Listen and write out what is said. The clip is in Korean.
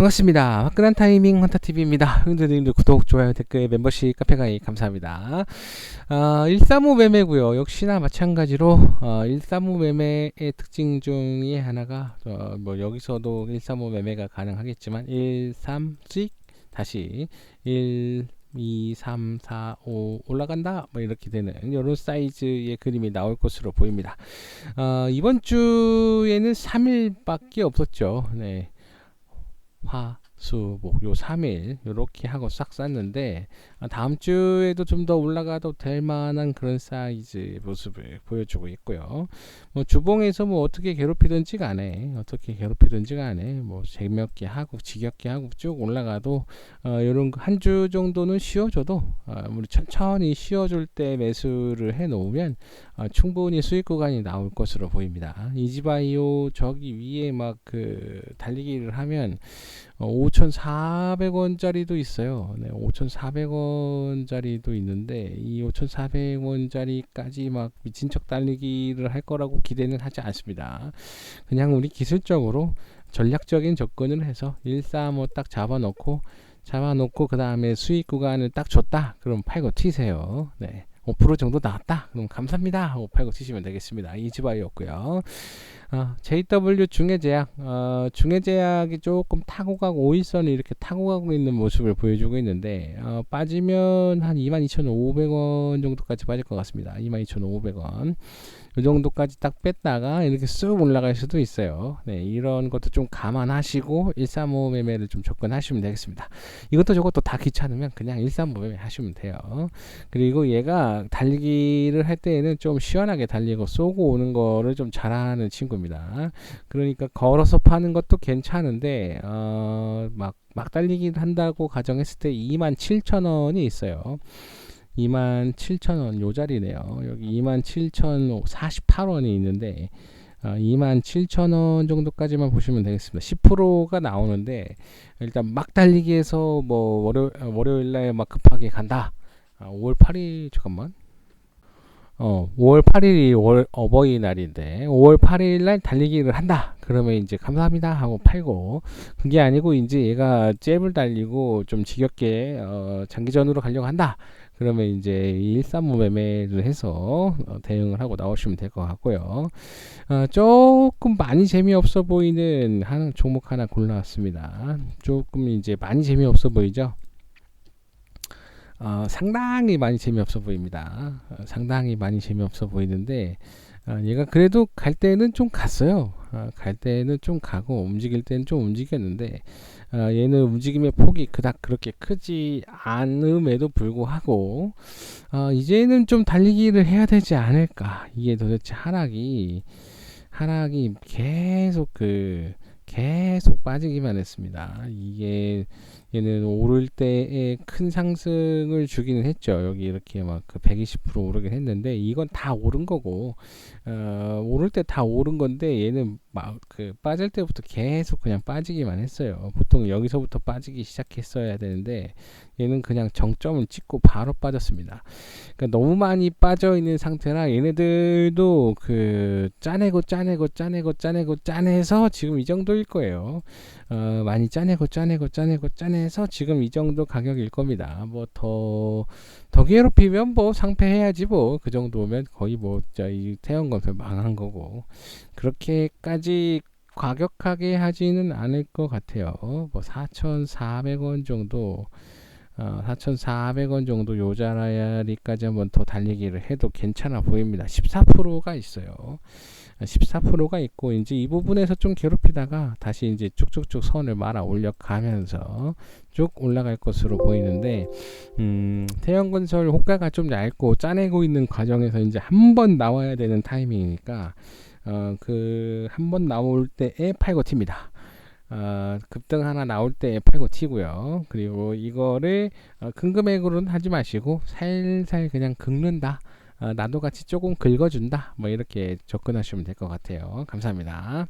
반갑습니다. 화끈한 타이밍 헌터TV입니다. 형들님들 구독, 좋아요, 댓글, 멤버십, 카페 가입 감사합니다. 어, 135 매매고요. 역시나 마찬가지로 어, 135 매매의 특징 중에 하나가 어, 뭐 여기서도 135 매매가 가능하겠지만 13씩 다시 1 2, 3, 4, 5 올라간다 뭐 이렇게 되는 이런 사이즈의 그림이 나올 것으로 보입니다. 어, 이번 주에는 3일밖에 없었죠. 네. 화, 수, 목, 요 3일 요렇게 하고 싹 쌌는데 아, 다음 주에도 좀 더 올라가도 될 만한 그런 사이즈 모습을 보여주고 있고요. 뭐 주봉에서 뭐 어떻게 괴롭히든지 간에 어떻게 괴롭히든지 간에 뭐 재미없게 하고 지겹게 하고 쭉 올라가도 어, 요런 한 주 정도는 쉬어줘도 어, 우리 천천히 쉬어줄 때 매수를 해 놓으면 어, 충분히 수익 구간이 나올 것으로 보입니다. 이지바이오 저기 위에 막 그 달리기를 하면 어, 5,400원짜리도 있어요. 네, 5,400원짜리도 있는데 이 5,400원짜리까지 막 미친 척 달리기를 할 거라고 기대는 하지 않습니다. 그냥 우리 기술적으로 전략적인 접근을 해서 135딱 잡아놓고 잡아놓고 그 다음에 수익 구간을 딱 줬다. 그럼 팔고 튀세요. 네. 5% 정도 나왔다. 그럼 감사합니다. 하고 팔고 치시면 되겠습니다. 이지바이였고요. 어, JW 중해제약, 어, 중해제약이 조금 타고 가고 오일선이 이렇게 타고 가고 있는 모습을 보여주고 있는데 어, 빠지면 한 22,500원 정도까지 빠질 것 같습니다. 22,500원. 이 정도까지 딱 뺐다가 이렇게 쑥 올라갈 수도 있어요. 네, 이런 것도 좀 감안하시고 135 매매를 좀 접근하시면 되겠습니다. 이것도 저것도 다 귀찮으면 그냥 135 매매 하시면 돼요. 그리고 얘가 달리기를 할 때에는 좀 시원하게 달리고 쏘고 오는 거를 좀 잘하는 친구입니다. 그러니까 걸어서 파는 것도 괜찮은데 어, 막, 막 달리기를 한다고 가정했을 때 27,000원이 있어요. 27,000원 요 자리네요. 여기 27,048원이 있는데 어, 27,000원 정도까지만 보시면 되겠습니다. 10%가 나오는데 일단 막 달리기해서 뭐 월요 월요일 날 막 급하게 간다. 아, 5월 8일 잠깐만. 어, 5월 8일이 월 어버이날인데 5월 8일 날 달리기를 한다. 그러면 이제 감사합니다 하고 팔고 그게 아니고 이제 얘가 잽을 달리고 좀 지겹게 어, 장기전으로 가려고 한다. 그러면 이제 135 매매를 해서 어, 대응을 하고 나오시면 될 것 같고요. 어, 조금 많이 재미없어 보이는 한 종목 하나 골라왔습니다. 조금 이제 많이 재미없어 보이죠? 어, 상당히 많이 재미없어 보입니다. 어, 상당히 많이 재미없어 보이는데 어, 얘가 그래도 갈 때는 좀 갔어요. 어, 갈 때는 좀 가고 움직일 때는 좀 움직였는데 어, 얘는 움직임의 폭이 그닥 그렇게 크지 않음에도 불구하고 어, 이제는 좀 달리기를 해야 되지 않을까 이게 도대체 하락이 하락이 계속 그 계속 빠지기만 했습니다. 이게 얘는 오를 때에 큰 상승을 주기는 했죠. 여기 이렇게 막 그 120% 오르긴 했는데 이건 다 오른 거고 어, 오를 때 다 오른 건데 얘는 막 그 빠질 때부터 계속 그냥 빠지기만 했어요. 보통 여기서부터 빠지기 시작했어야 되는데 얘는 그냥 정점을 찍고 바로 빠졌습니다. 그러니까 너무 많이 빠져 있는 상태라 얘네들도 그 짜내고 짜내고 짜내고 짜내고 짜내서 지금 이 정도일 거예요. 어, 많이 짜내고 짜내고 짜내고 짜내서 지금 이 정도 가격일 겁니다. 뭐 더더 괴롭히면 뭐 상패해야지 뭐 그 정도면 거의 뭐 저희 태연건설 망한 거고 그렇게까지 과격하게 하지는 않을 것 같아요. 뭐 4,400원 정도 어, 4,400원 정도 요 자리까지 한번 더 달리기를 해도 괜찮아 보입니다. 14%가 있어요. 14%가 있고 이제 이 부분에서 좀 괴롭히다가 다시 이제 쭉쭉쭉 선을 말아 올려 가면서 쭉 올라갈 것으로 보이는데 음, 태양건설 호가가 좀 얇고 짜내고 있는 과정에서 이제 한 번 나와야 되는 타이밍이니까 어, 그 한 번 나올 때에 팔고 튑니다. 어, 급등 하나 나올 때 팔고 튀고요. 그리고 이거를 어, 큰 금액으로는 하지 마시고 살살 그냥 긁는다. 어, 나도 같이 조금 긁어준다. 뭐 이렇게 접근하시면 될 것 같아요. 감사합니다.